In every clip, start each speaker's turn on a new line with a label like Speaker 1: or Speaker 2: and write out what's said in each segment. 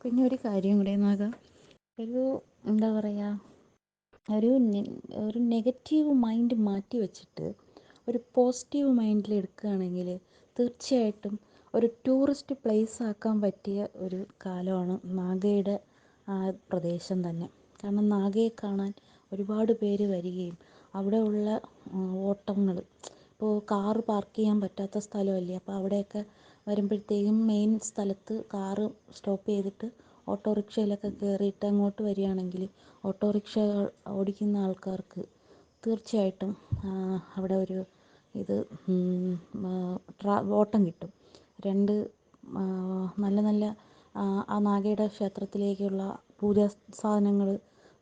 Speaker 1: പിന്നെ ഒരു കാര്യം കൂടെ നാഗ ഒരു എന്താ പറയുക ഒരു ഒരു നെഗറ്റീവ് മൈൻഡ് മാറ്റി വെച്ചിട്ട് ഒരു പോസിറ്റീവ് മൈൻഡിൽ എടുക്കുകയാണെങ്കിൽ തീർച്ചയായിട്ടും ഒരു ടൂറിസ്റ്റ് പ്ലേസ് ആക്കാൻ പറ്റിയ ഒരു കാലമാണ് നാഗയുടെ ആ പ്രദേശം തന്നെ. കാരണം നാഗയെ കാണാൻ ഒരുപാട് പേര് വരികയും അവിടെയുള്ള ഓട്ടങ്ങൾ ഇപ്പോൾ കാറ് പാർക്ക് ചെയ്യാൻ പറ്റാത്ത സ്ഥലമല്ലേ? അപ്പോൾ അവിടെയൊക്കെ വരുമ്പോഴത്തേക്കും മെയിൻ സ്ഥലത്ത് കാറ് സ്റ്റോപ്പ് ചെയ്തിട്ട് ഓട്ടോറിക്ഷയിലൊക്കെ കയറിയിട്ട് അങ്ങോട്ട് വരികയാണെങ്കിൽ ഓട്ടോറിക്ഷ ഓടിക്കുന്ന ആൾക്കാർക്ക് തീർച്ചയായിട്ടും അവിടെ ഒരു ഇത് ഓട്ടം കിട്ടും. രണ്ട് നല്ല നല്ല ആ നാഗയുടെ ക്ഷേത്രത്തിലേക്കുള്ള പൂജാ സാധനങ്ങൾ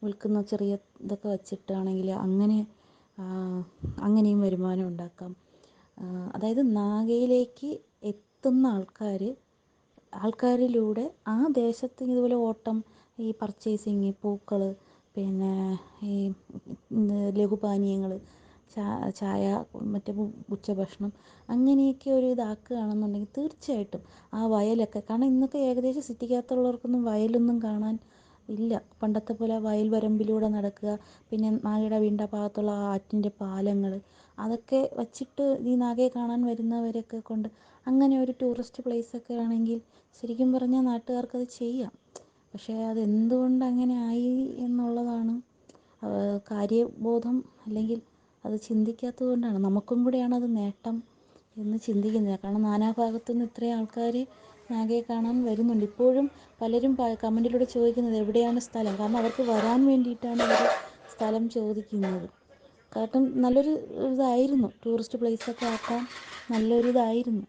Speaker 1: വിൽക്കുന്ന ചെറിയ ഇതൊക്കെ വെച്ചിട്ടാണെങ്കിൽ അങ്ങനെ അങ്ങനെയും വരുമാനം ഉണ്ടാക്കാം. അതായത് നാഗയിലേക്ക് എത്തുന്ന ആൾക്കാർ ആൾക്കാരിലൂടെ ആ ദേശത്ത് ഇതുപോലെ ഓട്ടം ഈ പർച്ചേസിങ് പൂക്കൾ പിന്നെ ഈ ലഘുപാനീയങ്ങൾ ചായ മറ്റേ ഉച്ചഭക്ഷണം അങ്ങനെയൊക്കെ ഒരു ഇതാക്കുകയാണെന്നുണ്ടെങ്കിൽ തീർച്ചയായിട്ടും ആ വയലൊക്കെ കാരണം ഇന്നൊക്കെ ഏകദേശം സിറ്റിക്കകത്തുള്ളവർക്കൊന്നും വയലൊന്നും കാണാൻ ഇല്ല. പണ്ടത്തെ പോലെ വയൽ വരമ്പിലൂടെ നടക്കുക പിന്നെ നായയുടെ വീടിന്റെ ഭാഗത്തുള്ള ആറ്റിന്റെ പാലങ്ങൾ അതൊക്കെ വച്ചിട്ട് ഈ നാഗയെ കാണാൻ വരുന്നവരൊക്കെ കൊണ്ട് അങ്ങനെ ഒരു ടൂറിസ്റ്റ് പ്ലേസൊക്കെ ആണെങ്കിൽ ശരിക്കും പറഞ്ഞാൽ നാട്ടുകാർക്കത് ചെയ്യാം. പക്ഷേ അതെന്തുകൊണ്ട് അങ്ങനെ ആയി എന്നുള്ളതാണ് കാര്യബോധം അല്ലെങ്കിൽ അത് ചിന്തിക്കാത്തത് കൊണ്ടാണ്. നമുക്കും കൂടെയാണ് അത് നേട്ടം എന്ന് ചിന്തിക്കുന്നത്. കാരണം നാനാഭാഗത്തു നിന്ന് ഇത്രയും ആൾക്കാർ നാഗയെ കാണാൻ വരുന്നുണ്ട്. ഇപ്പോഴും പലരും കമന്റിലൂടെ ചോദിക്കുന്നത് എവിടെയാണ് സ്ഥലം? കാരണം അവർക്ക് വരാൻ വേണ്ടിയിട്ടാണ് അവർ സ്ഥലം ചോദിക്കുന്നത്. കാരണം നല്ലൊരു ഇതായിരുന്നു. ടൂറിസ്റ്റ് പ്ലേസൊക്കെ ആക്കാൻ നല്ലൊരു ഇതായിരുന്നു.